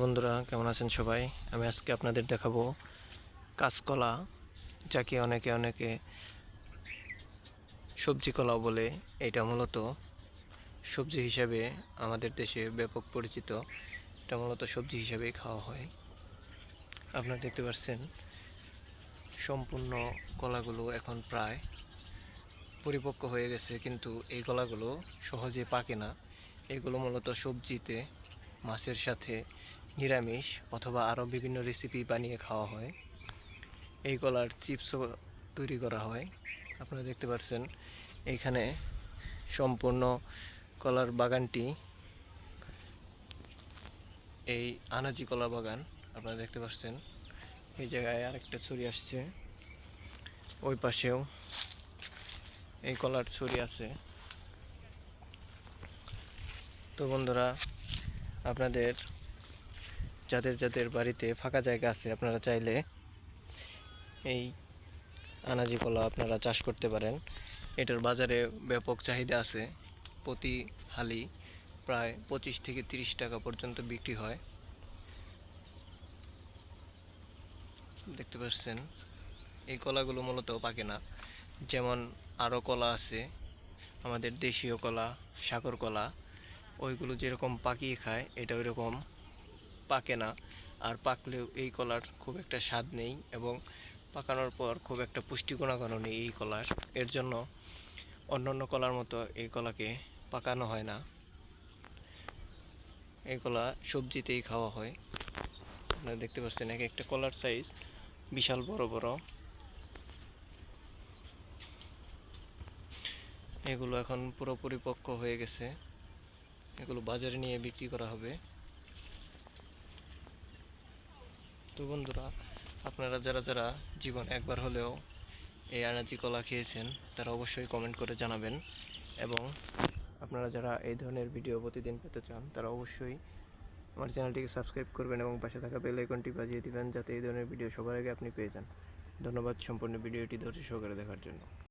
বন্ধুরা, কেমন আছেন সবাই? আমি আজকে আপনাদের দেখাবো কাঁচকলা, যাকে অনেকে অনেকে সবজি কলাও বলে। এটা মূলত সবজি হিসাবে আমাদের দেশে ব্যাপক পরিচিত। এটা মূলত সবজি হিসাবেই খাওয়া হয়। আপনারা দেখতে পাচ্ছেন, সম্পূর্ণ কলাগুলো এখন প্রায় পরিপক্ক হয়ে গেছে, কিন্তু এই কলাগুলো সহজে পাকে না। এগুলো মূলত সবজিতে, মাছের সাথে নিরামিষ অথবা আরও বিভিন্ন রেসিপি বানিয়ে খাওয়া হয়। এই কলার চিপসও তৈরি করা হয়। আপনারা দেখতে পাচ্ছেন এইখানে সম্পূর্ণ কলার বাগানটি। এই আনাজি কলা বাগান, আপনারা দেখতে পাচ্ছেন, এই জায়গায় আরেকটা ছড়ি আসছে। ওই পাশেও এই কলার ছড়ি আছে। তো বন্ধুরা, আপনাদের যাদের যাদের বাড়িতে ফাঁকা জায়গা আছে, আপনারা চাইলে এই আনাজি কলা আপনারা চাষ করতে পারেন। এটার বাজারে ব্যাপক চাহিদা আছে। প্রতি হালি প্রায় পঁচিশ থেকে তিরিশ টাকা পর্যন্ত বিক্রি হয়। দেখতে পাচ্ছেন, এই কলাগুলো মূলত পাকে না। যেমন আরও কলা আছে, আমাদের দেশীয় কলা, সাগর কলা, ওইগুলো যেরকম পাকিয়ে খায়, এটা ওইরকম পাকে না। আর পাকলেও এই কলার খুব একটা স্বাদ নেই এবং পাকানোর পর খুব একটা পুষ্টি গুণাগুণও নেই এই কলার। এর জন্য অন্যান্য কলার মতো এই কলাকে পাকানো হয় না। এই কলা সবজিতেই খাওয়া হয়। আপনারা দেখতে পাচ্ছেন এক একটা কলার সাইজ বিশাল বড় বড়। এগুলো এখন পুরো পরিপক্ক হয়ে গেছে। এগুলো বাজারে নিয়ে বিক্রি করা হবে। তো বন্ধুরা, আপনারা যারা যারা জীবন একবার হলেও এই এনার্জি কলা খেয়েছেন, তারা অবশ্যই কমেন্ট করে জানাবেন এবং আপনারা যারা এই ধরনের ভিডিও প্রতিদিন পেতে চান, তারা অবশ্যই আমার চ্যানেলটিকে সাবস্ক্রাইব করবেন এবং পাশে থাকা বেল আইকনটি বাজিয়ে দিবেন, যাতে এই ধরনের ভিডিও সবার আগে আপনি পেয়ে যান। ধন্যবাদ সম্পূর্ণ ভিডিওটি ধৈর্য সহকারে দেখার জন্য।